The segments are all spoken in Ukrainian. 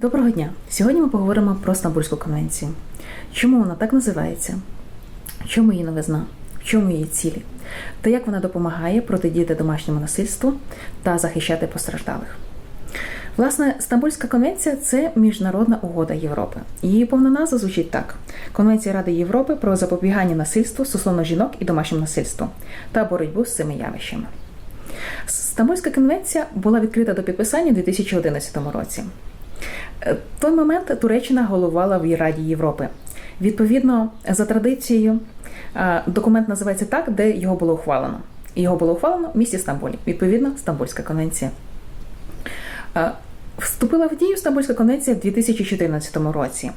Доброго дня! Сьогодні ми поговоримо про Стамбульську конвенцію. Чому вона так називається? Чому її новизна? В чому її цілі? Та як вона допомагає протидіяти домашньому насильству та захищати постраждалих? Власне, Стамбульська конвенція це міжнародна угода Європи. Її повна назва звучить так: Конвенція Ради Європи про запобігання насильству стосовно жінок і домашнього насильства та боротьбу з цими явищами. Стамбульська конвенція була відкрита до підписання у 2011 році. В той момент Туреччина головувала в Раді Європи. Відповідно, за традицією, документ називається так, де його було ухвалено. Його було ухвалено в місті Стамбулі. Відповідно, Стамбульська конвенція. Вступила в дію Стамбульська конвенція в 2014 році.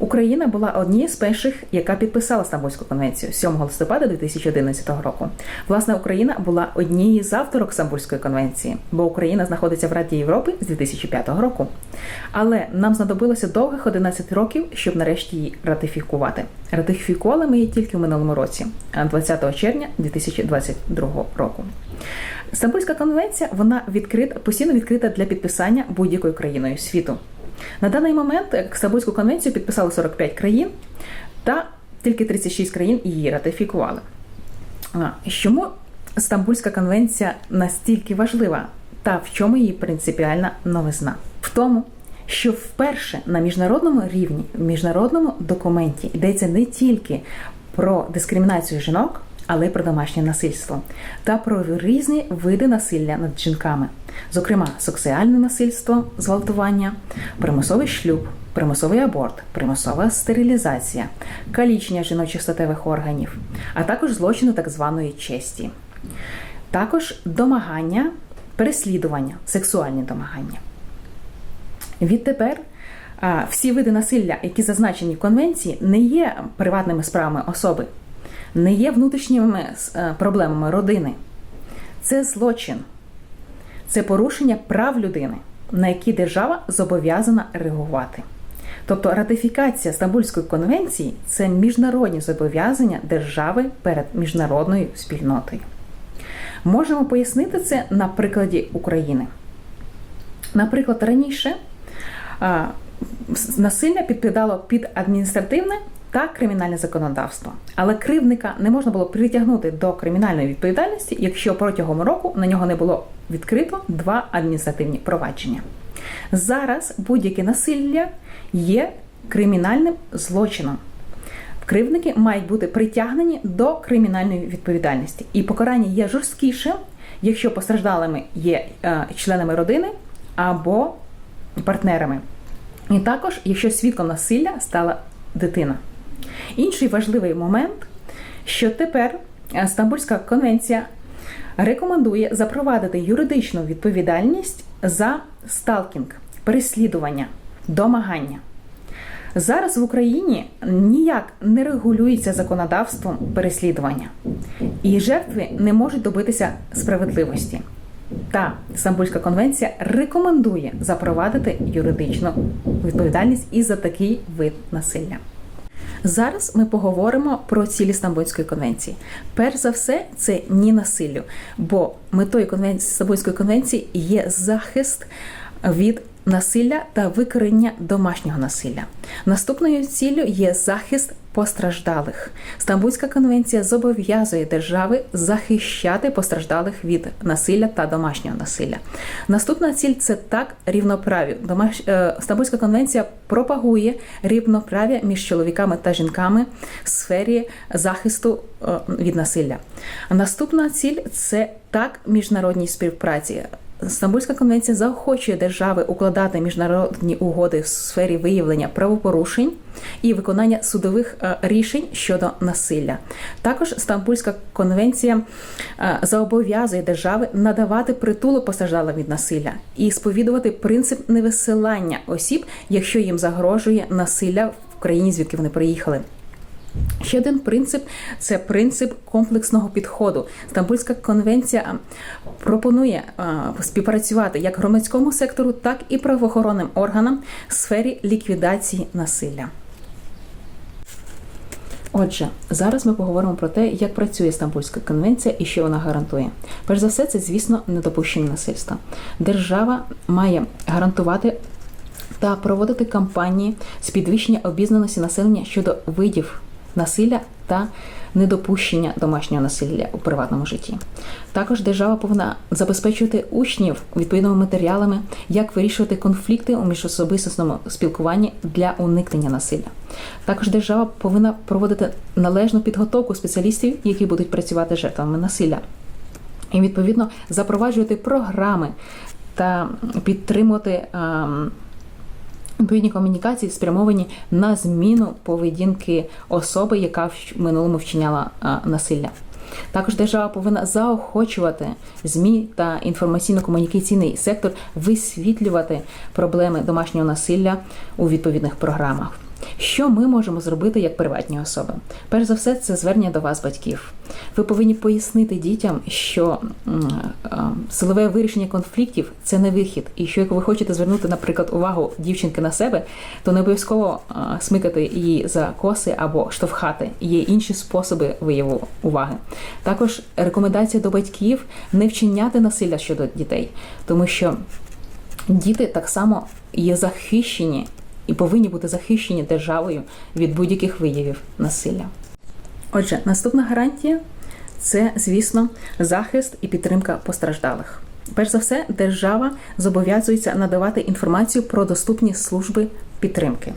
Україна була однією з перших, яка підписала Стамбульську конвенцію 7 листопада 2011 року. Власне, Україна була однією з авторок Стамбульської конвенції, бо Україна знаходиться в Раді Європи з 2005 року. Але нам знадобилося довгих 11 років, щоб нарешті її ратифікувати. Ратифікували ми її тільки в минулому році, 20 червня 2022 року. Стамбульська конвенція вона відкрита постійно відкрита для підписання будь-якою країною світу. На даний момент Стамбульську конвенцію підписали 45 країн, та тільки 36 країн її ратифікували. Чому Стамбульська конвенція настільки важлива? Та в чому її принципіальна новизна? В тому, що вперше на міжнародному рівні, в міжнародному документі йдеться не тільки про дискримінацію жінок, але про домашнє насильство. Та про різні види насилля над жінками, зокрема, сексуальне насильство, зґвалтування, примусовий шлюб, примусовий аборт, примусова стерилізація, калічення жіночих статевих органів, а також злочини так званої честі, також домагання, переслідування, сексуальні домагання. Відтепер всі види насилля, які зазначені в конвенції, не є приватними справами особи, не є внутрішніми проблемами родини. Це злочин, це порушення прав людини, на які держава зобов'язана реагувати. Тобто ратифікація Стамбульської конвенції це міжнародні зобов'язання держави перед міжнародною спільнотою. Можемо пояснити це на прикладі України. Наприклад, раніше насилля підпадало під адміністративне та кримінальне законодавство, але кривника не можна було притягнути до кримінальної відповідальності, якщо протягом року на нього не було відкрито два адміністративні провадження. Зараз будь-яке насилля є кримінальним злочином. Кривники мають бути притягнені до кримінальної відповідальності, і покарання є жорсткішим, якщо постраждалими є е, членами родини або партнерами. І також, якщо свідком насилля стала дитина. Інший важливий момент, що тепер Стамбульська конвенція рекомендує запровадити юридичну відповідальність за сталкінг, переслідування, домагання. Зараз в Україні ніяк не регулюється законодавством переслідування, і жертви не можуть добитися справедливості. Та Стамбульська конвенція рекомендує запровадити юридичну відповідальність і за такий вид насилля. Зараз ми поговоримо про цілі Стамбульської конвенції. Перш за все, це ні насиллю, бо метою конвенції Стамбульської конвенції є захист від насилля та викорення домашнього насилля. Наступною ціллю є захист постраждалих. Стамбульська конвенція зобов'язує держави захищати постраждалих від насилля та домашнього насилля. Наступна ціль це так рівноправі. Домаш... Е, Стамбульська конвенція пропагує рівноправ'я між чоловіками та жінками в сфері захисту е, від насилля. Наступна ціль це так міжнародній співпраці. Стамбульська конвенція заохочує держави укладати міжнародні угоди в сфері виявлення правопорушень і виконання судових е, рішень щодо насилля. Також Стамбульська конвенція е, зобов'язує держави надавати притулок постраждалим від насилля і сповідувати принцип невисилання осіб, якщо їм загрожує насилля в країні, звідки вони приїхали. Ще один принцип це принцип комплексного підходу. Стамбульська конвенція пропонує співпрацювати як громадському сектору, так і правоохоронним органам в сфері ліквідації насилля. Отже, зараз ми поговоримо про те, як працює Стамбульська конвенція і що вона гарантує. Перш за все, це, звісно, недопущення насильства. Держава має гарантувати та проводити кампанії з підвищення обізнаності населення щодо видів насилля та недопущення домашнього насилля у приватному житті. Також держава повинна забезпечувати учнів відповідними матеріалами, як вирішувати конфлікти у міжособистісному спілкуванні для уникнення насилля. Також держава повинна проводити належну підготовку спеціалістів, які будуть працювати жертвами насилля. І відповідно запроваджувати програми та підтримувати ем, відповідні комунікації, спрямовані на зміну поведінки особи, яка в минулому вчиняла насилля. Також держава повинна заохочувати змі та інформаційно-комунікаційний сектор висвітлювати проблеми домашнього насилля у відповідних програмах. Що ми можемо зробити як приватні особи? Перш за все, це звернення до вас, батьків. Ви повинні пояснити дітям, що силове вирішення конфліктів це не вихід, і що як ви хочете звернути, наприклад, увагу дівчинки на себе, то не обов'язково смикати її за коси або штовхати. Є інші способи вияву уваги. Також рекомендація до батьків не вчиняти насилля щодо дітей, тому що діти так само є захищені і повинні бути захищені державою від будь-яких виявів насилля. Отже, наступна гарантія це, звісно, захист і підтримка постраждалих. Перш за все, держава зобов'язується надавати інформацію про доступні служби підтримки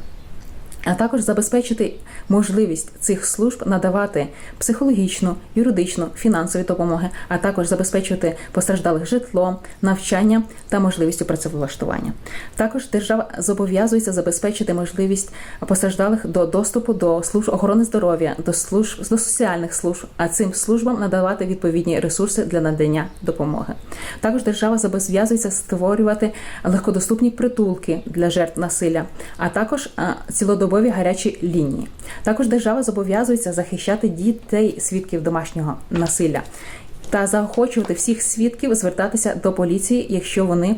а також забезпечити можливість цих служб надавати психологічну, юридичну, фінансові допомоги, а також забезпечувати постраждалих житло, навчання та можливістю працевлаштування. Також держава зобов'язується забезпечити можливість постраждалих до доступу до служб охорони здоров'я, до служб до соціальних служб, а цим службам надавати відповідні ресурси для надання допомоги. Також держава зобов'язується створювати легкодоступні притулки для жертв насилля, а також цілодобово цілодобові гарячі лінії. Також держава зобов'язується захищати дітей свідків домашнього насилля та заохочувати всіх свідків звертатися до поліції, якщо вони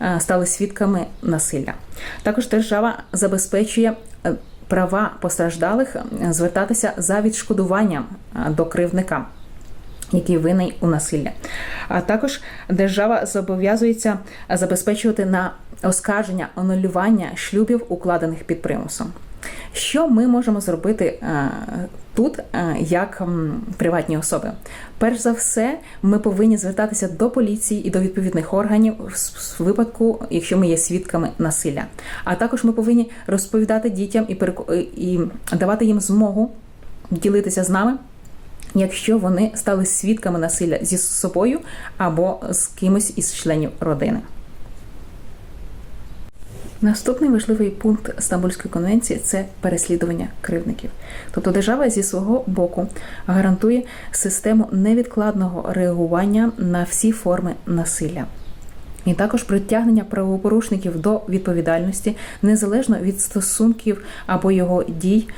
е, стали свідками насилля. Також держава забезпечує. Е, права постраждалих е, звертатися за відшкодуванням до кривдника, який винний у насилля. А також держава зобов'язується забезпечувати на оскарження анулювання шлюбів, укладених під примусом. Що ми можемо зробити е, тут е, як приватні особи? Перш за все, ми повинні звертатися до поліції і до відповідних органів в випадку, якщо ми є свідками насилля. А також ми повинні розповідати дітям і і давати їм змогу ділитися з нами. Якщо вони стали свідками насилля зі собою або з кимось із членів родини. Наступний важливий пункт Стамбульської конвенції це переслідування кривдників. Тобто держава зі свого боку гарантує систему невідкладного реагування на всі форми насилля. І також притягнення правопорушників до відповідальності незалежно від стосунків або його дій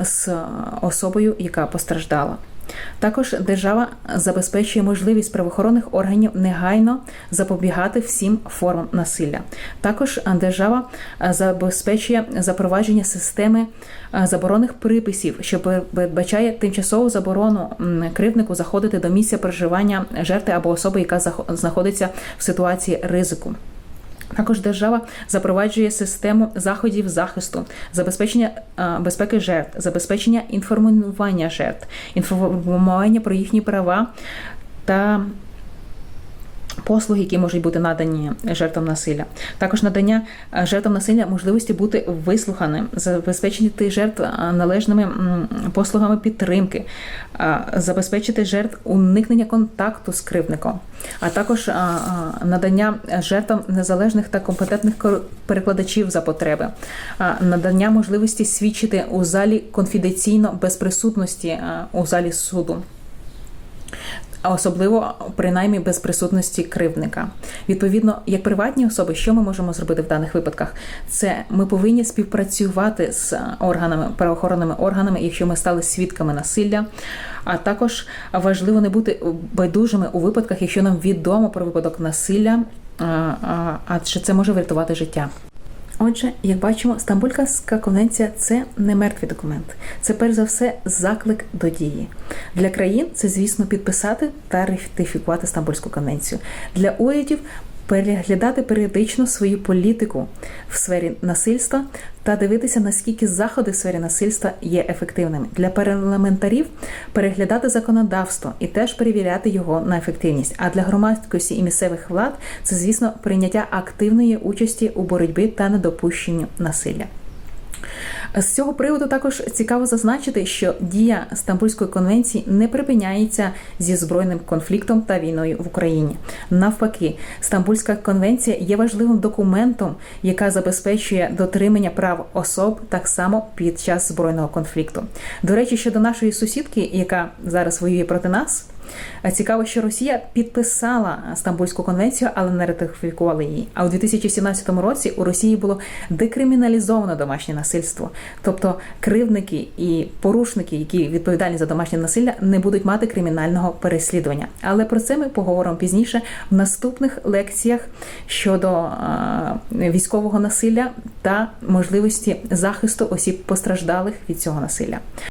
з особою, яка постраждала. Також держава забезпечує можливість правоохоронних органів негайно запобігати всім формам насилля. Також держава забезпечує запровадження системи заборонних приписів, що передбачає тимчасову заборону кривднику заходити до місця проживання жертви або особи, яка знаходиться в ситуації ризику. Також держава запроваджує систему заходів захисту, забезпечення безпеки жертв, забезпечення інформування жертв, інформування про їхні права та послуги, які можуть бути надані жертвам насилля, також надання е, жертвам насилля можливості бути вислуханим, забезпечити жертв е, належними послугами підтримки, е, забезпечити жертв уникнення контакту з кривником, а також надання жертвам незалежних та компетентних перекладачів за потреби, надання можливості свідчити у залі конфіденційно без присутності у залі суду а особливо принаймні без присутності кривдника. Відповідно, як приватні особи, що ми можемо зробити в даних випадках? Це ми повинні співпрацювати з органами правоохоронними органами, якщо ми стали свідками насилля. А також важливо не бути байдужими у випадках, якщо нам відомо про випадок насилля, адже це може врятувати життя. Отже, як бачимо, Стамбульська конвенція це не мертвий документ, це перш за все заклик до дії. Для країн це, звісно, підписати та ратифікувати Стамбульську конвенцію. Для урядів переглядати періодично свою політику в сфері насильства та дивитися, наскільки заходи в сфері насильства є ефективними для парламентарів переглядати законодавство і теж перевіряти його на ефективність. А для громадськості і місцевих влад це, звісно, прийняття активної участі у боротьбі та недопущенню насилля. З цього приводу також цікаво зазначити, що дія Стамбульської конвенції не припиняється зі збройним конфліктом та війною в Україні. Навпаки, Стамбульська конвенція є важливим документом, яка забезпечує дотримання прав особ так само під час збройного конфлікту. До речі, щодо нашої сусідки, яка зараз воює проти нас. Цікаво, що Росія підписала Стамбульську конвенцію, але не ратифікувала її. А у 2017 році у Росії було декриміналізовано домашнє насильство. Тобто кривдники і порушники, які відповідальні за домашнє насилля, не будуть мати кримінального переслідування. Але про це ми поговоримо пізніше в наступних лекціях щодо а, військового насилля та можливості захисту осіб постраждалих від цього насилля.